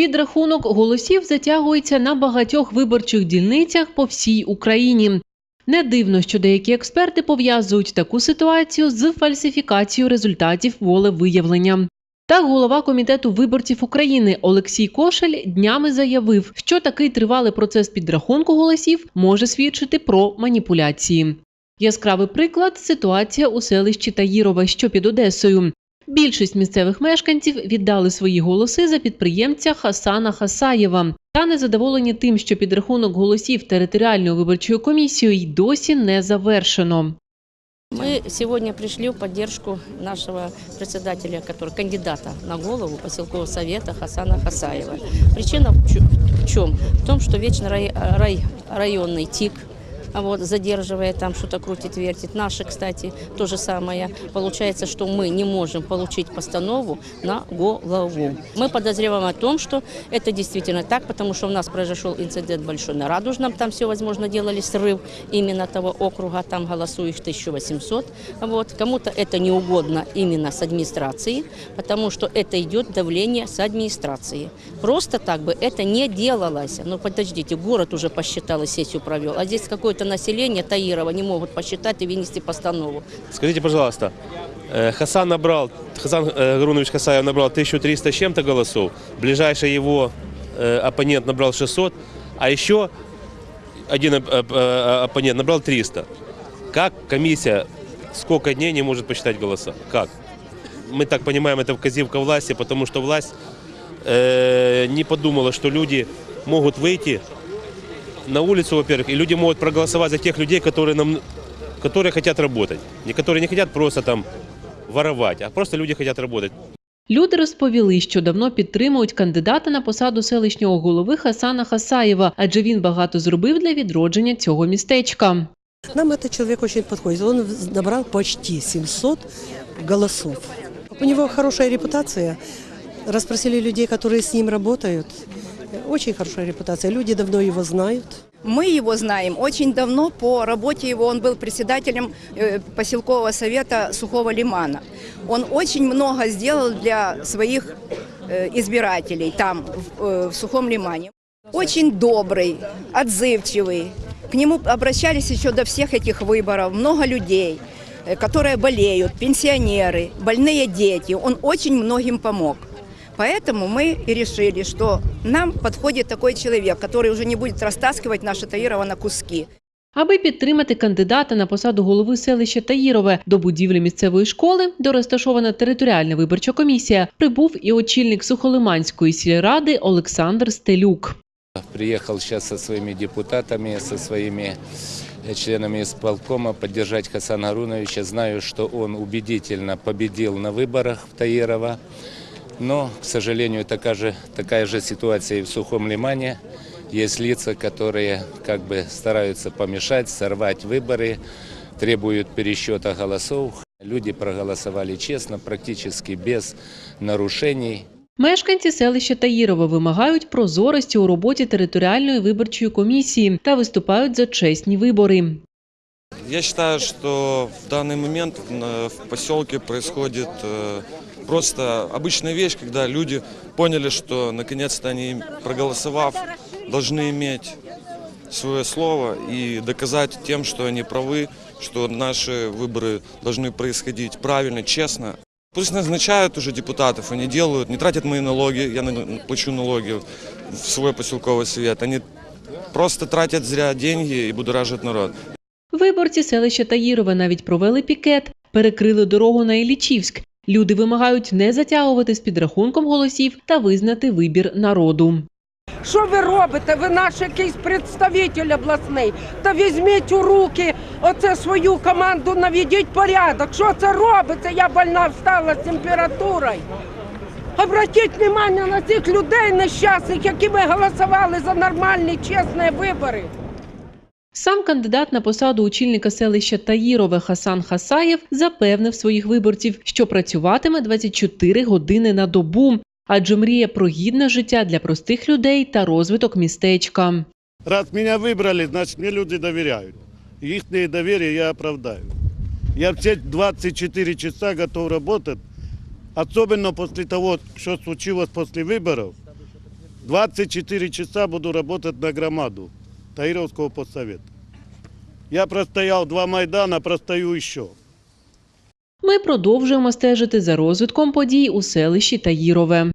Підрахунок голосів затягується на багатьох виборчих дільницях по всій Україні. Не дивно, що деякі експерти пов'язують таку ситуацію з фальсифікацією результатів волевиявлення. Так, голова комітету виборців України Олексій Кошель днями заявив, що такий тривалий процес підрахунку голосів може свідчити про маніпуляції. Яскравий приклад ситуація у селищі Таїрове, що під Одесою. Більшість місцевих мешканців віддали свої голоси за підприємця Хасана Хасаєва та незадоволені тим, що підрахунок голосів територіальною виборчою комісією й досі не завершено. Мы сегодня пришли в поддержку нашего председателя, который кандидата на голову поселкового совета Хасана Хасаева. Причина в чё- в чем? В том, что вечно рай- рай- районный ТИК а вот, задерживая там что-то крутит, вертит. Наши, кстати, то же самое. Получается, что мы не можем получить постанову на голову. Мы подозреваем о том, что это действительно так, потому что у нас произошел инцидент большой на Радужном, там все, возможно, делали срыв именно того округа, там голосующих 1800. Вот. Кому-то это не угодно именно с администрации, потому что это идет давление с администрации. Просто так бы это не делалось. Но подождите, город уже посчитал и сессию провел, а здесь какое-то население Таирова не могут посчитать и вынести постанову. Скажите, пожалуйста, э, Хасан набрал, Хасан э, Гарунович Хасаев набрал 1300 с чем-то голосов, ближайший его э, оппонент набрал 600, а еще один оп- оп- оппонент набрал 300. Как комиссия сколько дней не может посчитать голоса? Как? Мы так понимаем, это вказивка власти, потому что власть э, не подумала, что люди могут выйти на улицу, во-первых, и люди могут проголосовать за тех людей, которые нам которые хотят работать. Не которые не хотят просто там воровать, а просто люди хотят работать. Люди розповіли, що давно підтримують кандидата на посаду селищного голови Хасана Хасаєва, адже він багато зробив для відродження цього містечка. Нам этот человек очень подходит. Он набрал почти 700 голосов. У него хорошая репутация. Расспросили людей, которые с ним работают. Очень хорошая репутация. Люди давно его знают. Мы его знаем очень давно по работе его. Он был председателем э, поселкового совета Сухого Лимана. Он очень много сделал для своих э, избирателей там, в, э, в Сухом Лимане. Очень добрый, отзывчивый. К нему обращались еще до всех этих выборов много людей, э, которые болеют, пенсионеры, больные дети. Он очень многим помог. Поэтому мы и решили, что нам подходит такой человек, который уже не будет растаскивать наше Таирова на куски. Аби підтримати кандидата на посаду голови селища Таїрове до будівлі місцевої школи, де розташована територіальна виборча комісія, прибув і очільник Сухолиманської сільради Олександр Стелюк. Приехал сейчас со своими депутатами, со своими э, членами исполкома поддержать Хасана Харуновича. Знаю, что он убедительно победил на выборах в Таирова. Но, к сожалению, такая же, такая же ситуация и в Сухом Лимане. Есть лица, которые как бы стараются помешать, сорвать выборы, требуют пересчета голосов. Люди проголосовали честно, практически без нарушений. Мешканці селища Таїрове вимагають прозорості у роботі територіальної виборчої комісії та виступають за чесні вибори. Я считаю, что в данный момент в поселке происходит э, просто обычная вещь, когда люди поняли, что наконец-то они, проголосовав, должны иметь свое слово и доказать тем, что они правы, что наши выборы должны происходить правильно, честно. Пусть назначают уже депутатов, они делают, не тратят мои налоги, я плачу налоги в свой поселковый совет, они просто тратят зря деньги и будоражат народ. Виборці селища Таїрове навіть провели пікет, перекрили дорогу на Іллічівськ. Люди вимагають не затягувати з підрахунком голосів та визнати вибір народу. Що ви робите? Ви наш якийсь представитель обласний. Та візьміть у руки оце свою команду, наведіть порядок. Що це робиться? Я больна встала з температурою. Обратіть внимание на цих людей нещасних, які ми голосували за нормальні, чесні вибори. Сам кандидат на посаду очільника селища Таїрове Хасан Хасаєв запевнив своїх виборців, що працюватиме 24 години на добу, адже мріє про гідне життя для простих людей та розвиток містечка. Раз меня выбрали, значит мне люди доверяют. Их доверие я оправдаю. Я все 24 часа готов работать, особенно после того, что случилось после выборов. 24 часа буду работать на громаду Таировского постсовета. Я простояв два Майдана, простою еще. Ми продовжуємо стежити за розвитком подій у селищі Таїрове.